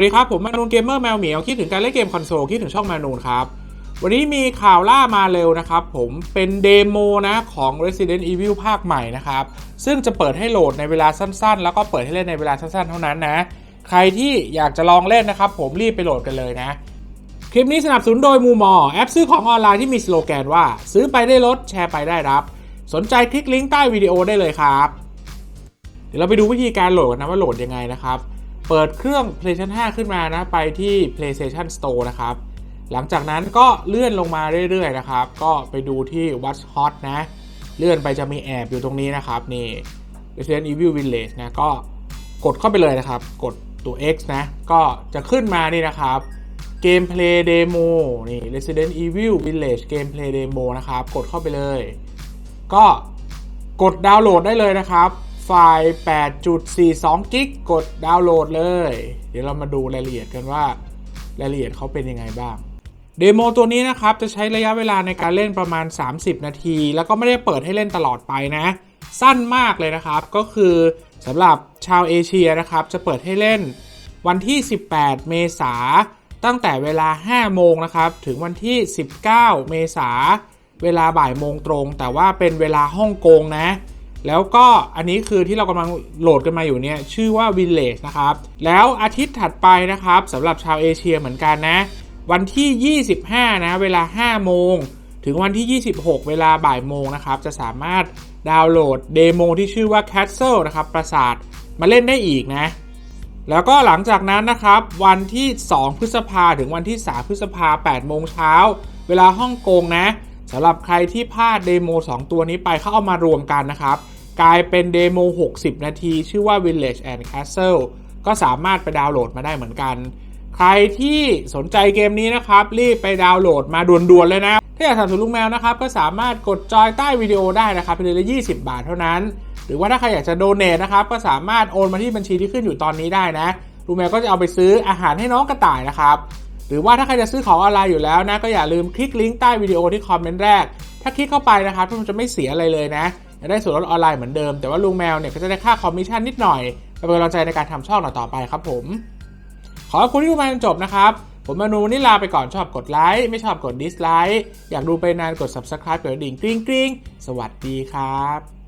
สวัสดีครับ ผมมานูนเกมเมอร์แมวเหมียวคิดถึงการเล่นเกมคอนโซลคิดถึงช่องมานูนครับ วันนี้มีข่าวล่ามาเร็วนะครับ ผมเป็นเดโมนะของ Resident Evil ภาคใหม่นะครับ ซึ่งจะเปิดให้โหลดในเวลาสั้นๆ แล้วก็เปิดให้เล่นในเวลาสั้นๆ เท่านั้นนะ ใครที่อยากจะลองเล่นนะครับ ผมรีบไปโหลดกันเลยนะ คลิปนี้สนับสนุนโดยมูมอแอปซื้อของออนไลน์ที่มีสโลแกนว่า ซื้อไปได้ลดแชร์ไปได้รับ สนใจคลิกลิงก์ใต้วิดีโอได้เลยครับ เดี๋ยวเราไปดูวิธีการโหลดกันนะว่าโหลดยังไงนะครับ เปิดเครื่อง PlayStation 5 ขึ้นมานะไปที่ PlayStation Store นะครับ หลังจากนั้นก็เลื่อนลงมาเรื่อยๆนะครับ ก็ไปดูที่ What's Hot นะ เลื่อนไปจะมีแอบอยู่ตรงนี้นะครับนี่ Resident Evil Village นะก็กดเข้าไปเลยนะครับ กดตัว X นะก็จะขึ้นมานี่นะครับ Gameplay Demo นี่ Resident Evil Village Gameplay Demo นะครับ กดเข้าไปเลย ก็กดดาวน์โหลดได้เลยนะครับ ไฟล์ 8.42 กิกกดดาวน์โหลดเลย เดี๋ยวเรามาดูรายละเอียดกันว่ารายละเอียดเขาเป็นยังไงบ้าง เดโมตัวนี้นะครับ จะใช้ระยะเวลาในการเล่นประมาณ 30 นาที แล้วก็ไม่ได้เปิดให้เล่นตลอดไปนะ สั้นมากเลยนะครับ ก็คือสำหรับชาวเอเชียนะครับ จะเปิดให้เล่นวันที่ 18 เมษาตั้งแต่เวลา 5 โมงนะครับ ถึงวันที่ 19 เมษาเวลาบ่ายโมงตรง แต่ว่าเป็นเวลาฮ่องกงนะ แล้วก็อันนี้คือที่เรากำลังโหลดกันมาอยู่เนี่ยชื่อว่า Village นะครับ แล้วอาทิตย์ถัดไปนะครับสำหรับชาวเอเชียเหมือนกันนะ วันที่ 25 นะเวลา 5 โมง ถึงวันที่ 26 เวลาบ่ายโมงนะครับ จะสามารถดาวน์โหลดเดโมที่ชื่อว่า Castle นะครับ ปราสาทมาเล่นได้อีกนะ แล้วก็หลังจากนั้นนะครับ วันที่ 2 พฤษภาถึงวันที่ 3 พฤษภา8โมงเช้า เวลาฮ่องกงนะสำหรับใครที่พลาดเดโม2 ตัวนี้ไปเขาเอามารวมกันนะครับ กลายเป็นเดโม 60 นาที ชื่อว่า Village and Castle ก็สามารถไปดาวน์โหลดมาได้เหมือนกัน ใครที่สนใจเกมนี้นะครับ รีบไปดาวน์โหลดมาด่วนๆเลยนะ ถ้าอยากสนับสนุนลุงแมวนะครับ ก็สามารถกดจอยใต้วิดีโอได้นะครับเป็นเดือนละ 20 บาทเท่านั้น หรือว่าถ้าใครอยากจะโดเนทนะครับ ก็สามารถโอนมาที่บัญชีที่ขึ้นอยู่ตอนนี้ได้นะลุงแมวก็จะเอาไปซื้ออาหารให้น้องกระต่ายนะครับหรือว่าถ้าใครจะซื้อของออนไลน์อยู่แล้วนะก็อย่าลืมคลิกลิงก์ใต้วิดีโอที่คอมเมนต์แรก ถ้าคลิกเข้าไปนะครับทุกคนจะไม่เสียอะไรเลยนะ จะได้ส่วนลดออนไลน์เหมือนเดิม แต่ว่าลุงแมวเนี่ยก็จะได้ค่าคอมมิชชั่นนิดหน่อยเป็นกำลังใจในการทำช่องต่อไปครับผม ขอบคุณที่ดูมาจนจบนะครับ ผมมานูวันนี่ลาไปก่อนชอบกดไลค์ไม่ชอบกดดิสไลค์อยากดูไปนานกด subscribe กดดิ่งกริ๊งกริ๊งสวัสดีครับ